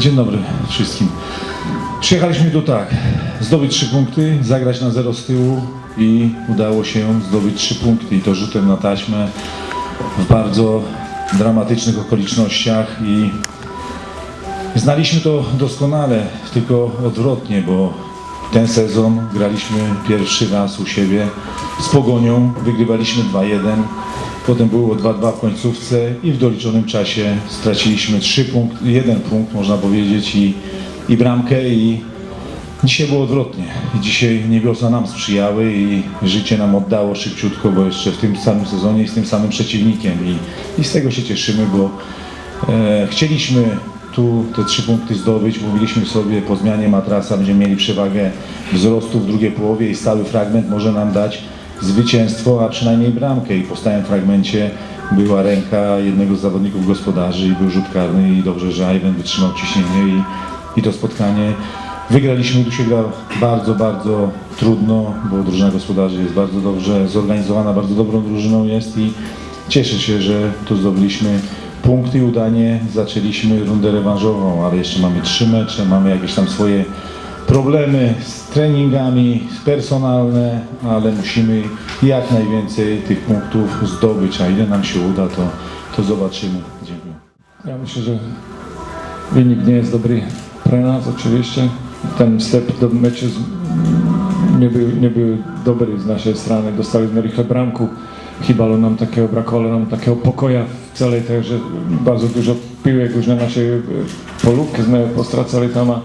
Dzień dobry wszystkim. Przyjechaliśmy tu tak, zdobyć trzy punkty, zagrać na zero z tyłu i udało się zdobyć trzy punkty. I to rzutem na taśmę w bardzo dramatycznych okolicznościach i znaliśmy to doskonale, tylko odwrotnie, bo ten sezon graliśmy pierwszy raz u siebie z Pogonią, wygrywaliśmy 2-1, potem było 2-2 w końcówce i w doliczonym czasie straciliśmy 3 punkt, jeden punkt można powiedzieć i, i bramkę i dzisiaj było odwrotnie. Dzisiaj niebiosa nam sprzyjały i życie nam oddało szybciutko, bo jeszcze w tym samym sezonie i z tym samym przeciwnikiem i, i z tego się cieszymy, bo e, chcieliśmy tu te trzy punkty zdobyć. Mówiliśmy sobie po zmianie matrasa będziemy mieli przewagę wzrostu w drugiej połowie i stały fragment może nam dać zwycięstwo, a przynajmniej bramkę. I po stałym fragmencie była ręka jednego z zawodników gospodarzy i był rzut karny i dobrze, że Iwan wytrzymał ciśnienie i, i to spotkanie wygraliśmy. Tu się gra bardzo, bardzo trudno, bo drużyna gospodarzy jest bardzo dobrze zorganizowana, bardzo dobrą drużyną jest i cieszę się, że tu zdobyliśmy punkty i udanie zaczęliśmy rundę rewanżową, ale jeszcze mamy trzy mecze, mamy jakieś tam swoje problemy z treningami, z personalne, ale musimy jak najwięcej tych punktów zdobyć, a ile nam się uda, to, to zobaczymy. Dziękuję. Ja myślę, że wynik nie jest dobry pre nas oczywiście. Ten step do meczu nie był, nie był dobry z naszej strony. Dostaliśmy rýchle bramku. Chybalo nam takiego, brakowało nam takiego pokoja w całej tej, że bardzo dużo piłek już na naszej polówce postracali tam a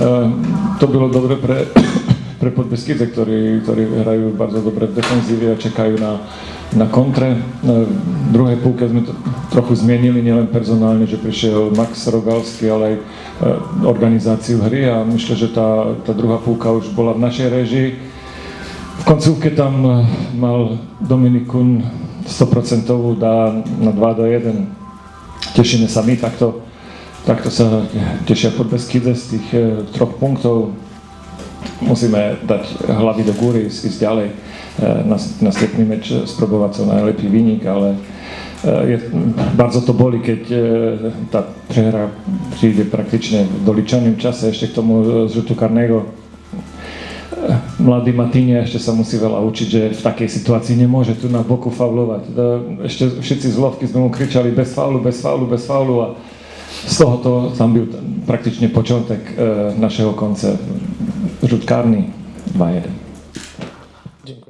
e, to było dobre pre, pre Podbeskidze, ktorí, ktorí hrajú bardzo dobre v defenzíve a čekajú na, na kontre. Na druhej púlke sme to trochu zmienili, nielen personálne, že prišiel Max Rogalský, ale aj e, organizáciu hry a myślę, že tá, tá druhá púlka už bola v našej režii. V koncovke tam e, mal Dominik Kun 100% dá na 2 do 1. Tešíme sa my takto, takto sa tešia Podbeskidze z tých e, troch punktov musíme dať hlavy do góry, ísť, ďalej. E, Nas, następný meč spróbować co najlepiej wynik, ale je, bardzo to boli, keď tá prehra príde praktične v doličanom čase, ešte k tomu zrzutu karného. E, Mladý Matíne ešte sa musí veľa učiť, že v takej situácii nemôže tu na boku faulovať. Ešte všetci z lovky sme mu kričali bez faulu, bez faulu, bez faulu a z tohoto tam byl prakticznie początek e, eh, naszego koncertu. Rzutkárny 2-1.